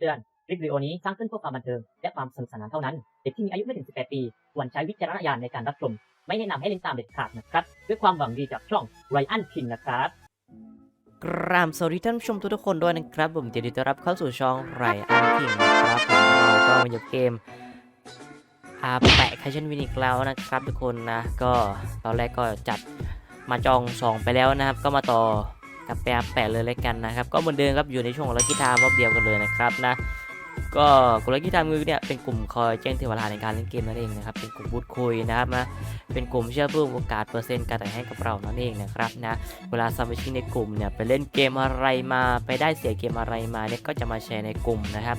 ำเตือน คลิปวิดีโอนี้สร้างขึ้นเพื่อความบันเทิง และความสนุกสนานเท่านั้น เด็กที่มีอายุไม่ถึง 18 ปีควรใช้วิจารณญาณในการรับชม ไม่แนะนำให้เล่นตามเด็ดขาดนะครับ ด้วยความหวังดีจากช่องไรอันคิงนะครับกราบสวัสดีท่านผู้ชมทุกๆคนด้วยนะครับ ผมยินดีต้อนรับเข้าสู่ช่องไรอันคิงนะครับผมเราก็มาอยู่เกมอาแปะแคชชั่นวินอีกแล้วนะครับทุกคนนะ ก็ตอนแรกก็จัดมาจองสองไปแล้วนะครับ ก็มาต่อ กับแปะแปะเลยเลยกันนะครับ ก็เหมือนเดิมครับอยู่ในช่วงของลักกี้ไทม์รอบเดียวกันเลยนะครับนะก็กลุ่มลักกี้ไทม์คือเนี่ยเป็นกลุ่มคอยแจ้งเทวราในการเล่นเกมนั่นเองนะครับเป็นกลุ่มพูดคุยนะครับนะเป็นกลุ่มเชื่อเพิ่มโอกาสเปอร์เซ็นต์การแต่งให้กับเรานั่นเองนะครับนะเวลาสมาชิกในกลุ่มเนี่ยไปเล่นเกมอะไรมาไปได้เสียเกมอะไรมาเนี่ยก็จะมาแชร์ในกลุ่มนะครับ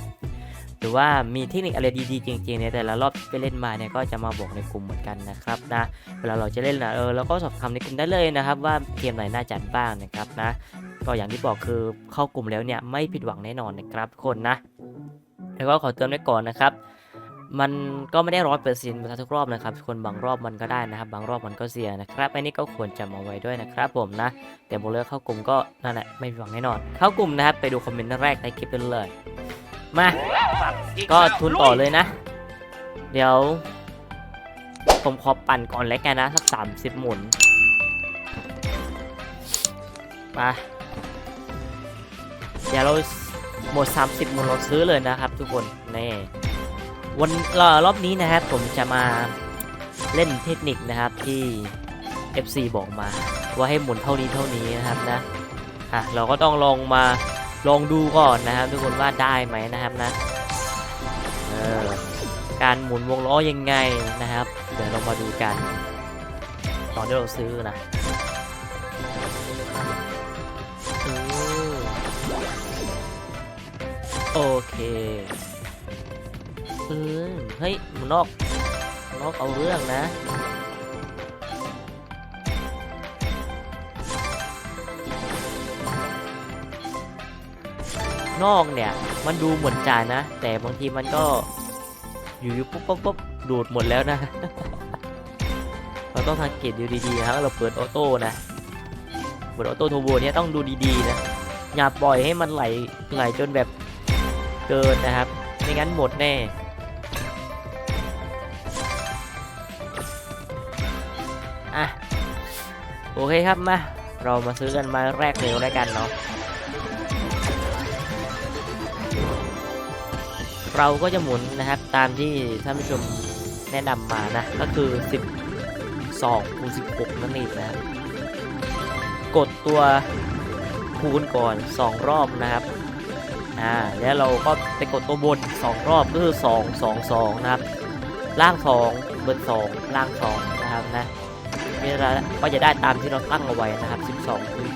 หรือว่ามีเทคนิคอะไรดีๆจริงๆในแต่ละรอบที่ไปเล่นมาเนี่ยก็จะมาบอกในกลุ่มเหมือนกันนะครับนะเวลาเราจะเล่นนะเออเราก็สอบถามในกลุ่มได้เลยนะครับ ว่าเกมไหนน่าจัดบ้างนะครับนะก็อย่างที่บอกคือเข้ากลุ่มแล้วเนี่ยไม่ผิดหวังแน่นอนนะครับคนนะแล้วก็ขอเตือนไว้ก่อนนะครับมันก็ไม่ได้ร้อยเปอร์เซ็นต์ทุกรอบนะครับคนบางรอบมันก็ได้นะครับ บางรอบมันก็เสียนะครับอันนี้ก็ควรจำเอาไว้ด้วยนะครับผมนะแต่บอกเลยเข้ากลุ่มก็นั่นแหละไม่หวังแน่นอน เข้ากลุ่มนะครับไปดูคอมเมนต์แรกในคลิปกันเลย มา ก็ทุนต่อเลยนะ เดี๋ยว ผมขอปั่นก่อนแล้วกันนะ สักสามสิบหมุนมาเดี๋ยวเราหมด 30 หมุนเราซื้อเลยนะครับ ทุกคนนี่วันรอบนี้นะครับ ผมจะมาเล่นเทคนิคนะครับที่ FC บอกมา ว่าให้หมุนเท่านี้เท่านี้นะครับนะอะเราก็ต้องลองมา ลองดูก่อนนะครับทุกคนว่าได้ไหมนะครับนะเออการหมุนวงล้อยังไงนะครับ เดี๋ยวเรามาดูกัน ตอนที่เราซื้อนะโอเคเออเฮ้ยหมุนนอกนอกเอาเรื่องนะ นอกเนี่ย มันดูเหมือนจ่ายนะ แต่บางทีมันก็อยู่ๆปุ๊บปุ๊บปุ๊บดูดหมดแล้วนะ เราต้องสังเกตดูดีๆนะครับเราเปิดออโต้นะเปิดออโต้ทโบเนี่ยต้องดูดีๆนะ อย่าปล่อยให้มันไหลไหลจนแบบเกินนะครับ ไม่งั้นหมดแน่อะโอเคครับมา เรามาซื้อกันมาแรกเร็วแล้วกันเนาะ เราก็จะหมุนนะครับ ตามที่ท่านผู้ชมแนะนำมานะ ก็คือ 12คูณ16 นั่นเองนะครับกดตัวคูณก่อน 2 รอบนะครับอ่าแล้วเราก็ไปกดตัวบน 2 รอบก็คือ2 2 2 นะครับ ล่าง 2 บน 2 ล่าง 2 นะครับนะนี่เราก็จะได้ตามที่เราตั้งเอาไว้นะครับ 12คูณ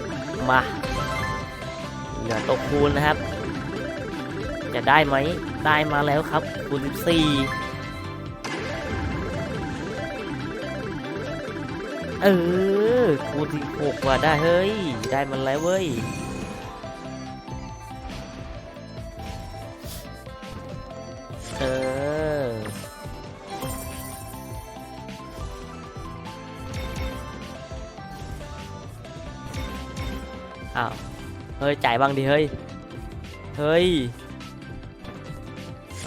6มาเหลือตัวคูณนะครับ จะได้ไหม ได้มาแล้วครับคูณ14เออคูณ16ว่ะได้เฮ้ย ได้มันแล้วเว้ยเอออ้าว เฮ้ย จ่ายบ้างดิ เฮ้ย เฮ้ย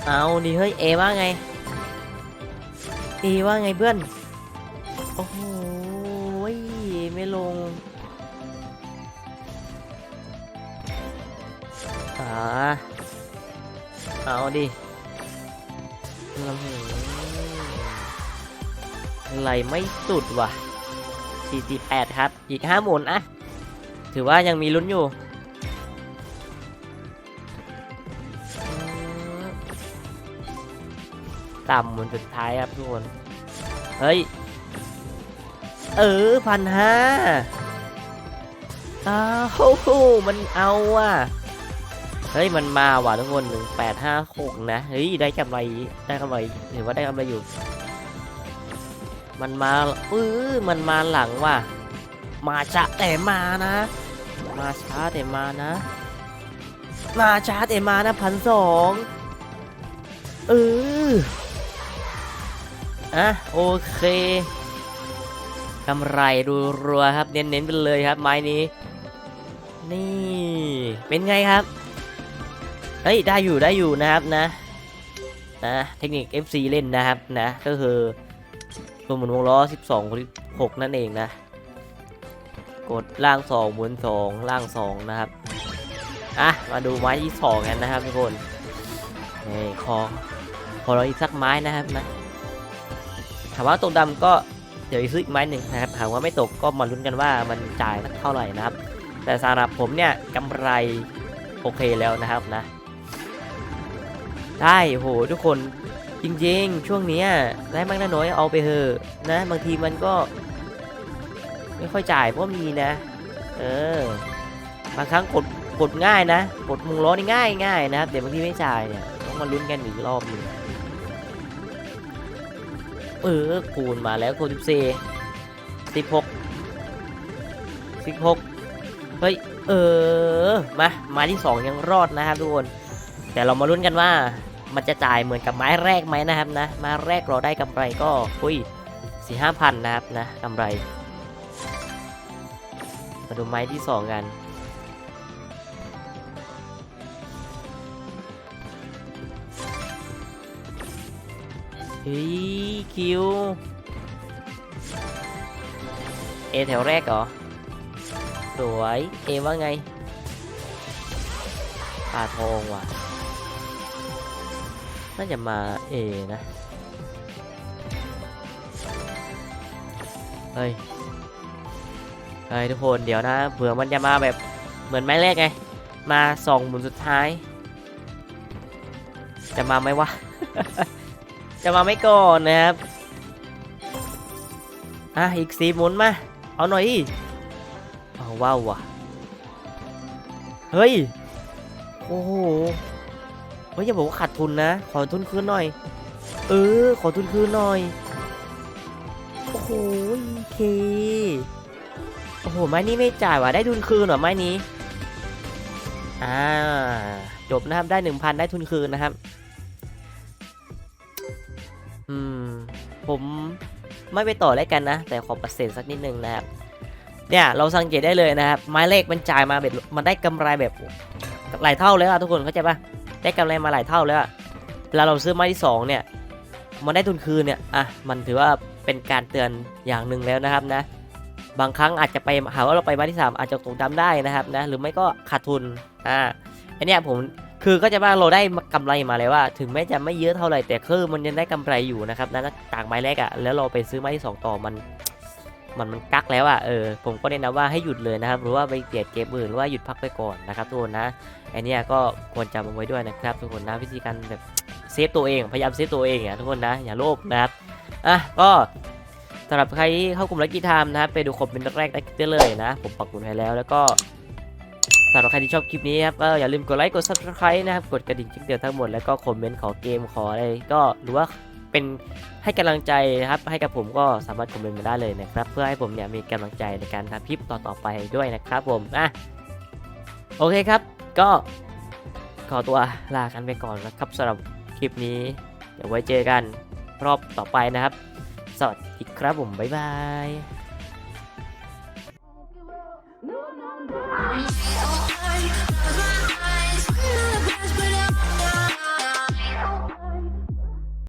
เอาดิเฮ้ยเอว่าไงเอว่าไงเพื่อน โอ้โหไม่ลงอ่าเอาดิอื้อหือไหลไม่สุดว่ะ 48 ครับ อีก 5 หมุนอะ ถือว่ายังมีลุ้นอยู่ ต่ำหมุนสุดท้ายครับทุกคน เฮ้ย เออพันห้าอ้าวโหมันเอาว่ะ เฮ้ย มันมาว่ะทุกคนหนึ่งแปดห้าหกนะ เฮ้ย ได้กำไร ได้กำไรถือว่าได้กำไรอยู่ มันมาเออมันมาหลังว่ะ มาช้าแต่มานะ มาช้าแต่มานะ มาช้าแต่มานะพันสองเออ อะโอเคกำไรดูรัวๆครับเน้นๆไปเลยครับ ไม้นี้ นี่เป็นไงครับเฮ้ยได้อยู่ได้อยู่นะครับนะนะเทคนิค FC เล่นนะครับนะก็คือตัวหมุนวงล้อ 12คน6นั่นเองนะ กดล่าง 2 หมุน 2 ล่าง 2 นะครับ อะ มาดูไม้ที่ 2 กันนะครับทุกคนนี่ขอขอเราอีกสักไม้นะครับนะ ถามว่าตกดำก็เดี๋ยวซื้ออีกไม้หนึ่งนะครับถามว่าไม่ตกก็มาลุ้นกันว่ามันจ่ายเท่าไหร่นะครับ แต่สำหรับผมเนี่ยกำไรโอเคแล้วนะครับนะ ได้โหทุกคนจริงๆ ช่วงนี้ได้มากได้น้อยเอาไปเถอะนะบางทีมันก็ ไม่ค่อยจ่ายเพราะมีนะ เออบางครั้งกดกดง่ายนะ กดมุงล้อนี่ง่ายง่ายนะครับแต่บางทีไม่จ่ายเนี่ยต้องมาลุ้นกันอีกรอบหนึง เออคูณมาแล้วคูณสิบสี่สิบหกสิบหกเฮ้ย เออ มามาที่สองยังรอดนะครับทุกคน แต่เรามาลุ้นกันว่า มันจะจ่ายเหมือนกับไม้แรกไหมนะครับนะ ไม้แรกเราได้กำไรก็คุยสี่ห้าพันนะครับนะกำไร มาดูไม้ที่สองกัน เฮ้ย คิว เอแถวแรกเหรอ สวย เอว่าไงปลาทองว่ะ น่าจะมาเอนะ เฮ้ย เฮ้ยทุกคนเดี๋ยวนะเผื่อมันจะมาแบบเหมือนไม้แรกไง มาสองหมุนสุดท้าย จะมาไหมวะ จะมาไม่ก่อนนะครับ อะ อีกสีหมุนมา เอาหน่อยเอาว้าวว่ะ เฮ้ย โอ้โห เฮ้ยอย่าบอกว่าขาดทุนนะ ขอทุนคืนหน่อย เออ ขอทุนคืนหน่อย โอ้โหเค โอ้โห ไม้นี้ไม่จ่ายว่ะ ได้ทุนคืนเหรอไม้นี้ อ่า จบนะครับ ได้1,000ได้ทุนคืนนะครับ ไม่ไปต่อแล้วกันนะ แต่ขอเปอร์เซ็นต์สักนิดนึงนะครับ เนี่ยเราสังเกตได้เลยนะครับไม้เลขมันจ่ายมาแบบมันได้กำไรแบบหลายเท่าแล้วอะทุกคนเข้าใจปะได้กำไรมาหลายเท่าแล้วอะเวลาเราซื้อไม้ที่สองเนี่ย มันได้ทุนคืนเนี่ยอะมันถือว่าเป็นการเตือนอย่างหนึ่งแล้วนะครับนะ บางครั้งอาจจะไปหาว่าเราไปไม้ที่ 3 อาจจะตกดำได้นะครับนะหรือไม่ก็ขาดทุนอ่าอันเนี้ยผม คือก็จะว่าเราได้กำไรมาเลยว่า ถึงแม้จะไม่เยอะเท่าไหร่แต่คือมันยังได้กำไรอยู่นะครับนะจากไม้แรกอะ่ะแล้วเราไปซื้อไม้ที่ 2 ต่อมัน มันมันกักแล้วอะ่ะเออผมก็แนะนำว่าให้หยุดเลยนะครับ หรือว่าไปเปลี่ยนเกมอื่นหรือว่าหยุดพักไปก่อนนะครับทุกคนนะอันเนี้ยก็ควรจำเอาไว้ด้วยนะครับทุกคนนะวิธีการแบบเซฟตัวเองพยายามเซฟตัวเองอะทุกคนนะอย่าโลภนะครับอะก็สำหรับใครที่เข้ากลุ่มลักกี้ไทม์นะครับไปดูคอมเมนต์แรกๆได้เลยนะ ผมปักหมุดให้แล้วแล้วก็ สำหรับใครที่ชอบคลิปนี้ครับอย่าลืมกดไลค์กด subscribe นะครับกดกระดิ่งคลิปเดียวทั้งหมดแล้วก็คอมเมนต์ขอเกมขออะไรก็หรือว่าเป็นให้กำลังใจนะครับให้กับผมก็สามารถคอมเมนต์มาได้เลยนะครับ เพื่อให้ผมเนี่ยมีกำลังใจในการทำคลิปต่อๆไปด้วยนะครับผมอะโอเคครับ ก็ขอตัวลากันไปก่อนนะครับสำหรับคลิปนี้ เดี๋ยวไว้เจอกันรอบต่อไปนะครับ สวัสดีครับผม บ๊ายบาย